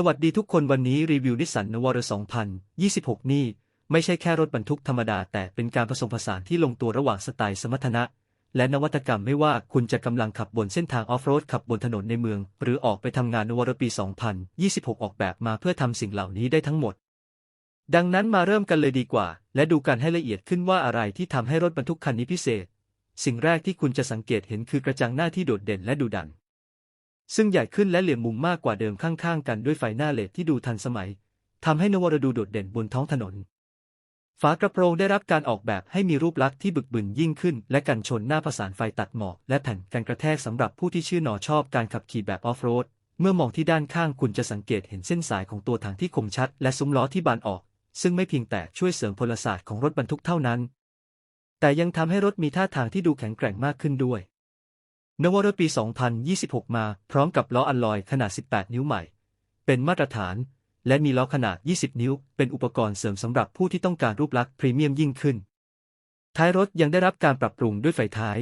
สวัสดีทุกคนวันนี้รีวิวนิสสันนวาร์2026 นี่ ไม่ใช่แค่รถบรรทุกธรรมดา แต่เป็นการผสมผสานที่ลงตัวระหว่างสไตล์สมรรถนะ และนวัตกรรมไม่ว่าคุณจะกำลังขับบนเส้นทางออฟโรดขับบนถนนในเมือง หรือออกไปทำงานนวารปี 2026 ออกแบบมาเพื่อทำสิ่งเหล่านี้ได้ทั้งหมด ดังนั้นมาเริ่มกันเลยดีกว่า และดูกันให้ละเอียดขึ้นว่าอะไรที่ทำให้รถบรรทุกคันนี้พิเศษ สิ่งแรกที่คุณจะสังเกตเห็นคือกระจังหน้าที่โดดเด่นและดุดัน ซึ่งใหญ่ขึ้นและเหลี่ยมมุมมากกว่าเดิมข้างๆ กันด้วยไฟหน้าเลดที่ดูทันสมัยทำให้นวรดูโดดเด่นบนท้องถนน ฝากระโปรงได้รับการออกแบบให้มีรูปลักษณ์ที่บึกบึนยิ่งขึ้น และกันชนหน้าประสานไฟตัดหมอกและแผ่นกันกระแทกสำหรับผู้ที่ชื่นหนอชอบการขับขี่แบบออฟโรด เมื่อมองที่ด้านข้างคุณจะสังเกตเห็นเส้นสายของตัวถังที่คมชัด และซุ้มล้อที่บานออก ซึ่งไม่เพียงแต่ช่วยเสริมพลศาสตร์ของรถบรรทุกเท่านั้น แต่ยังทำให้รถมีท่าทางที่ดูแข็งแกร่งมากขึ้นด้วย นวารปี 2026 มาพร้อมกับล้ออัลลอยขนาด 18 นิ้วใหม่ เป็นมาตรฐาน และมีล้อขนาด 20 นิ้ว เป็นอุปกรณ์เสริมสำหรับผู้ที่ต้องการรูปลักษณ์พรีเมียมยิ่งขึ้น ท้ายรถยังได้รับการปรับปรุงด้วยไฟท้าย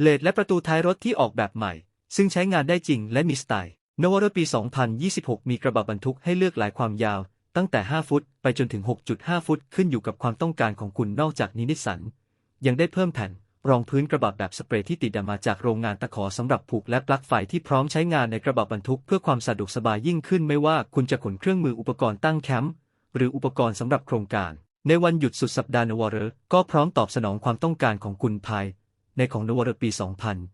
เลดและประตูท้ายรถที่ออกแบบใหม่ ซึ่งใช้งานได้จริงและมีสไตล์ นวารปี 2026 มีกระบะบรรทุกให้เลือกหลายความยาว ตั้งแต่ 5 ฟุต ไปจนถึง 6.5 ฟุต ขึ้นอยู่กับความต้องการของคุณนอกจากนี้นิสสันยังได้เพิ่มแผ่น รองพื้นกระบะแบบสเปรย์ที่ติดมาจากโรงงานตะขอสำหรับผูกและปลั๊กไฟที่พร้อมใช้งานในกระบะบรรทุกเพื่อความสะดวกสบายยิ่งขึ้นไม่ว่าคุณจะขนเครื่องมืออุปกรณ์ตั้งแคมป์หรืออุปกรณ์สำหรับโครงการ ในวันหยุดสุดสัปดาห์นวารก็พร้อมตอบสนองความต้องการของคุณภาย ในของนวารปี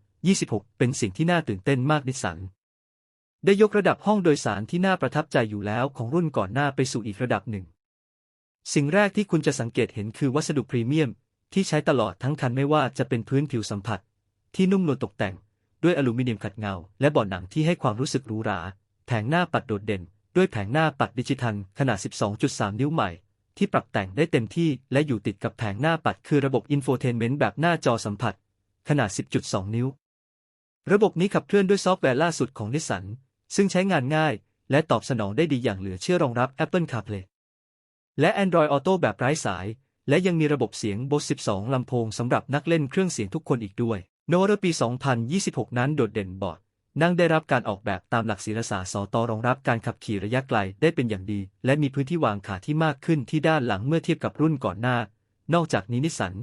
2026 เป็นสิ่งที่น่าตื่นเต้นมากนิสันได้ยกระดับห้องโดยสารที่น่าประทับใจอยู่แล้วของรุ่นก่อนหน้าไปสู่อีกระดับหนึ่ง สิ่งแรกที่คุณจะสังเกตเห็นคือวัสดุพรีเมียม ที่ใช้ตลอดทั้งคันไม่ว่าจะเป็นพื้นผิวสัมผัส ที่นุ่มนวลตกแต่ง ด้วยอลูมิเนียมขัดเงา และเบาะหนังที่ให้ความรู้สึกหรูหรา แผงหน้าปัดโดดเด่น ด้วยแผงหน้าปัดดิจิทัลขนาด 12.3 นิ้วใหม่ ที่ปรับแต่งได้เต็มที่และอยู่ติดกับแผงหน้าปัดคือระบบอินโฟเทนเมนต์แบบหน้าจอสัมผัส ขนาด 10.2 นิ้ว ระบบนี้ขับเคลื่อนด้วยซอฟต์แวร์ล่าสุดของนิสสันซึ่งใช้งานง่าย และตอบสนองได้ดีอย่างเหลือเชื่อรองรับ Apple CarPlay และ Android Auto แบบไร้สาย และยังมีระบบเสียง Bose 12 ลำโพงสำหรับนักเล่นเครื่องเสียงทุกคนอีกด้วยโนเรปี 2026 นั้นโดดเด่นบอร์ดนั่งได้รับการออกแบบตามหลักศิลศาสตร์สตรองรับการขับขี่ระยะไกลได้เป็นอย่างดี และมีพื้นที่วางขาที่มากขึ้นที่ด้านหลังเมื่อเทียบกับรุ่นก่อนหน้า นอกจากนี้นิสสัน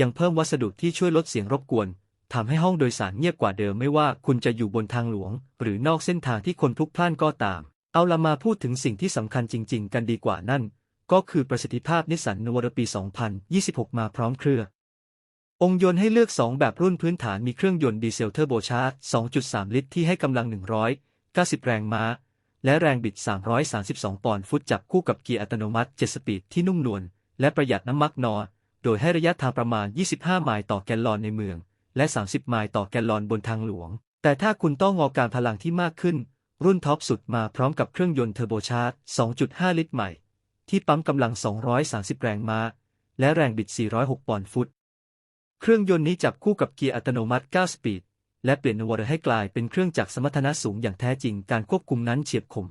ยังเพิ่มวัสดุที่ช่วยลดเสียงรบกวนทำให้ห้องโดยสารเงียบกว่าเดิมไม่ว่าคุณจะอยู่บนทางหลวง หรือนอกเส้นทางที่คนพลุกพล่านก็ตาม เอาละมาพูดถึงสิ่งที่สำคัญจริง ๆ กันดีกว่านั่น ก็คือประสิทธิภาพนิสสันนวรปี 2026 มาพร้อมเครื่ององค์ยนต์ให้เลือก 2 แบบรุ่นพื้นฐานมีเครื่องยนต์ดีเซลเทอร์โบชาร์จ 2.3 ลิตรที่ให้กำลัง 190 แรงม้า และแรงบิด 332 ปอนด์ฟุตจับคู่กับเกียร์อัตโนมัติ 7 สปีดที่นุ่มนวลและประหยัดน้ำมันนอ โดยให้ระยะทางประมาณ 25 ไมล์ต่อแกลลอนในเมือง และ 30 ไมล์ต่อแกลลอนบนทางหลวง แต่ถ้าคุณต้องงอการพลังที่มากขึ้น รุ่นท็อปสุดมาพร้อมกับเครื่องยนต์เทอร์โบชาร์จ 2.5 ลิตรใหม่ ที่ปั๊มกำลัง 230 แรงม้า และแรงบิด 406 ปอนด์ฟุต เครื่องยนต์นี้จับคู่กับเกียร์อัตโนมัติ 9 สปีด และเปลี่ยนนอร์ให้กลายเป็นเครื่องจักรสมรรถนะสูงอย่างแท้จริง การควบคุมนั้นเฉียบคม